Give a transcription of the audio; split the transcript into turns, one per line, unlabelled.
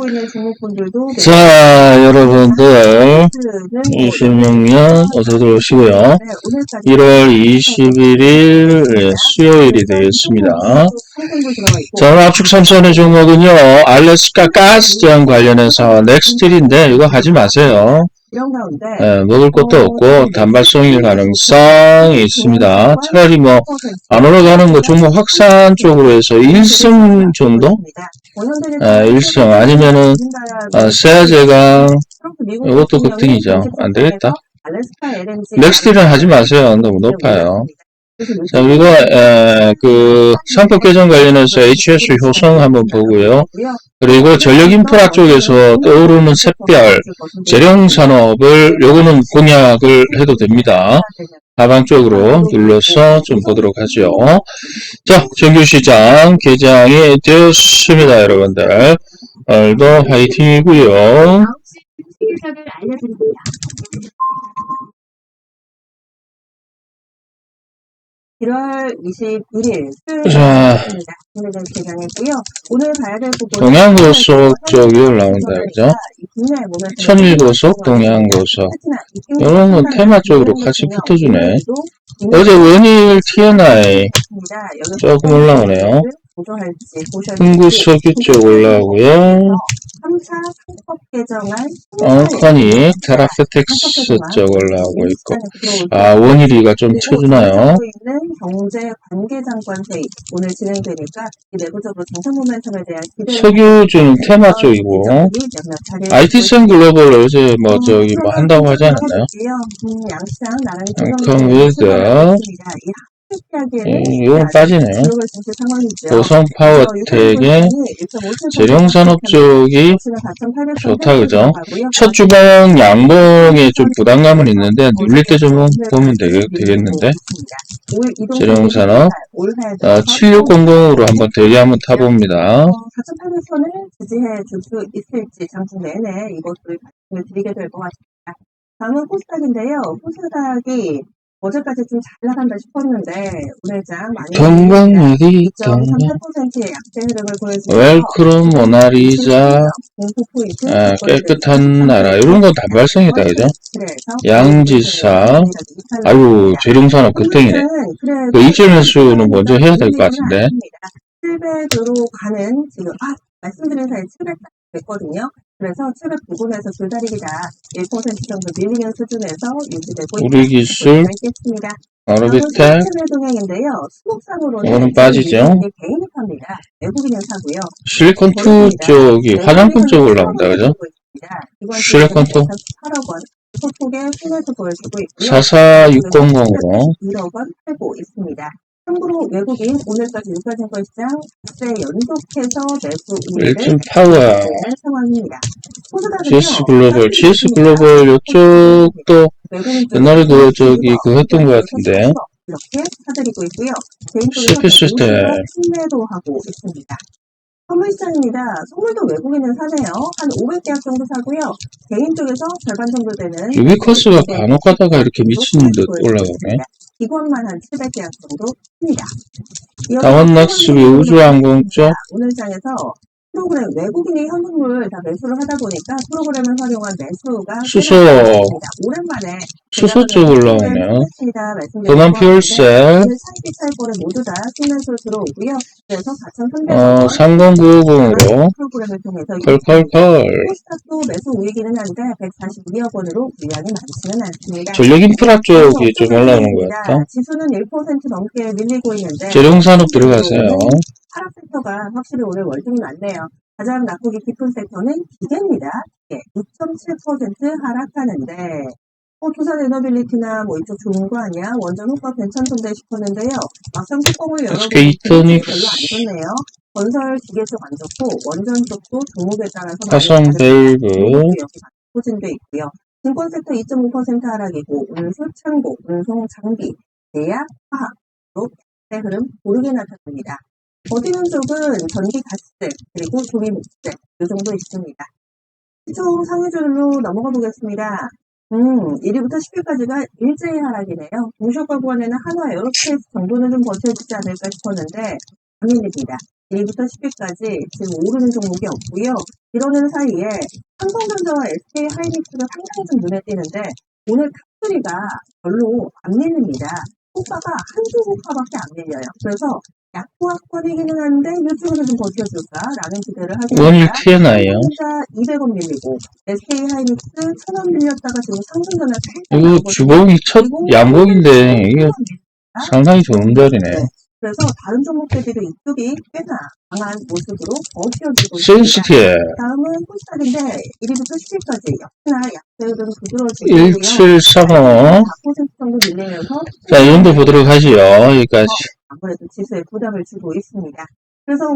하고 있는 종목분들도
자, 여러분들,
는
26년 어서 들어오시고요.
네, 오늘까지
1월 21일 수요일이 되겠습니다. 자, 오늘 압축 삼선의 종목은요, 알래스카 가스전 관련해서 넥스틸인데, 이거 하지 마세요. 예, 먹을 것도 없고, 단발성일 가능성이 있습니다. 차라리 뭐, 안 올라가는 거 종목 확산 쪽으로 해서 1승 정도? 예, 1승. 아니면은, 아, 세아제강, 이것도 급등이죠. 안 되겠다. 넥스틸은 하지 마세요. 너무 높아요. 자, 그리고, 에, 그, 상표 개정 관련해서 HS 효성 한번 보고요. 그리고 전력 인프라 쪽에서 떠오르는 샛별, 재령 산업을, 요거는 공약을 해도 됩니다. 하방 쪽으로 눌러서 좀 보도록 하죠. 자, 정규 시장 개장이 되었습니다, 여러분들. 오늘도 화이팅이고요.
1월 21일 수요일
자.
입니다. 오늘은 개장했고요. 오늘 봐야 될 부분
동양고속 쪽이 올라온다, 그죠? 천일고속, 동양고속.
이
이런 건 테마 쪽으로 같이 붙어주네. 어제 원일 TNI 조금 올라오네요.
보셔야
흥구 석유 쪽 올라오고요.
3차 상법 개정안
엉커니 테라페텍스 쪽 올라오고 있고. 아, 원일이가 좀 쳐주나요?
하고 있는 경제 관계 장관 회의 오늘 진행되니까 이 내부적으로 정상 모멘텀에 대한 기대
석유주는 테마 쪽이고. IT센 글로벌 어제 뭐 저기 뭐 한다고 하지 않았나요?
음, 양시장 나란히.
음, 이건 빠지네요. 도성 파워텍의 재령산업 쪽이 좋다, 그죠? 첫 주봉 양봉에 좀 부담감은 있는데 눌릴 때 좀 보면 되겠, 되겠는데 재령산업 아, 7600으로 한번 대기 한번 타봅니다.
4,800선을 지지해 줄 수 있을지 장중 내내 이것을 말씀을 드리게 될 것 같습니다. 다음은 코스닥인데요. 코스닥이 어제까지 좀 잘 나간다 싶었는데 오늘장 많이
동방예리 동방
2.38%의 약세 흐름을 보여주고
웰크롬 모나리자 아, 깨끗한 나라 이런 건 단발성이다 그죠? 양지사 아이고 재룡산업 급등이네. 그 이점 매수는 먼저 해야 될 것 같은데
700으로 가는 지금 아 말씀드린 사이 700 됐거든요. 그래서 700 부근에서 줄다리기다 1% 정도 밀리는 수준에서 유지되고
우리 기술
있겠습니다.
아르비텍
동행인데요. 수목상으로는
이거는 빠지죠.
개인이 팝니다. 외국인은 사고요.
실리콘2 쪽이 화장품 쪽 올라온다 그죠? 실리콘2
8억 원. 소폭의 손해도 보여주고 있고요.
44600으로
1억 원 팔고 있습니다. 참고로 외국인 오늘까지 유가증권 시장 세 연속해서 매수
일진 파워
상황입니다.
GS 글로벌 GS 글로벌 이쪽도
쪽에
옛날에도 저기 그 했던 것 같은데
이렇게 사드리고 있고요.
CP 시스템.
판매도 하고 있습니다. 선물 시장입니다. 선물도 외국인은 사네요. 한 500계약 정도 사고요. 개인 쪽에서 절반 정도 되는
유비커스가 간혹 가다가 이렇게 미친 듯 올라가네
기관만 한 700계약 정도 습니다.
다원낙스비 우주항공 쪽
오늘 장에서 프로그램 외국인이 현금을 다 매수를 하다 보니까 프로그램을 활용한 매수가
수소.
오랜만에
수소 쪽 올라오네요 도난 퓨얼셀
차익 차익거래 모두 다 순매수 들어오고요. 그래서 4,300원
어, 3090으로
프로그램을 통해서
컬컬컬
코스닥도 매수 우위기는 한데 142억 원으로 물량이 많지는 않습니다.
전력 인프라 쪽이 좀 올라오는 것 같다
지수는 1% 넘게 밀리고 있는데
재룡산업 들어가세요
하락 섹터가 확실히 오늘 월등히 많네요. 가장 낙폭이 깊은 섹터는 기계입니다. 예, 2.7% 하락하는데 어, 두산 에너빌리티나 뭐 이쪽 좋은 거 아니야? 원전 효과 괜찮던데 싶었는데요. 막상 뚜껑을 열어보니. 별로 안 좋네요. 건설 기계 쪽 안 좋고 원전 쪽도 종목에 따라서 많이
화성
다르다.
베이브
여기 포진돼 있고요. 증권 섹터 2.5% 하락이고 운수, 창고, 운송, 장비, 제약, 화학도 의 흐름 고르게 나타납니다. 버티는 쪽은 전기, 가스, 그리고 조미, 목재 이 정도 있습니다. 시총 상위줄로 넘어가 보겠습니다. 음, 1위부터 10위까지가 일제히 하락이네요. 동시효과 구간에는 한화 에어로스페이스 정도는 좀 버텨주지 않을까 싶었는데 아닙니다. 1위부터 10위까지 지금 오르는 종목이 없고요. 이러는 사이에 삼성전자와 SK 하이닉스가 상당히 좀 눈에 띄는데 오늘 탑3가 별로 안 밀립니다. 호가가 한두 호가밖에 안 밀려요. 그래서 약보합권이기는 한데 이쪽으로 좀 버텨줄까 라는 기대를 하게 됩니다.
TNI요.
삼성전자 200원 밀리고 SK 하이닉스 1000원 밀렸다가 지금 삼성전자
이거 주봉이 첫 양복인데 이게 상당히 좋은 자리네.
그래서 다른 종목들도 이쪽이 꽤나 강한 모습으로 버텨주고 있습니다.
센시티에
다음은 코스닥인데 1위부터 10위까지 역시나 약세율은 부드러워지고 있고요.
1735.
4% 정도 밀리면서
자, 이 정도 보도록 하지요. 여기까지.
아무래도 지수에 부담을 주고 있습니다. 그래서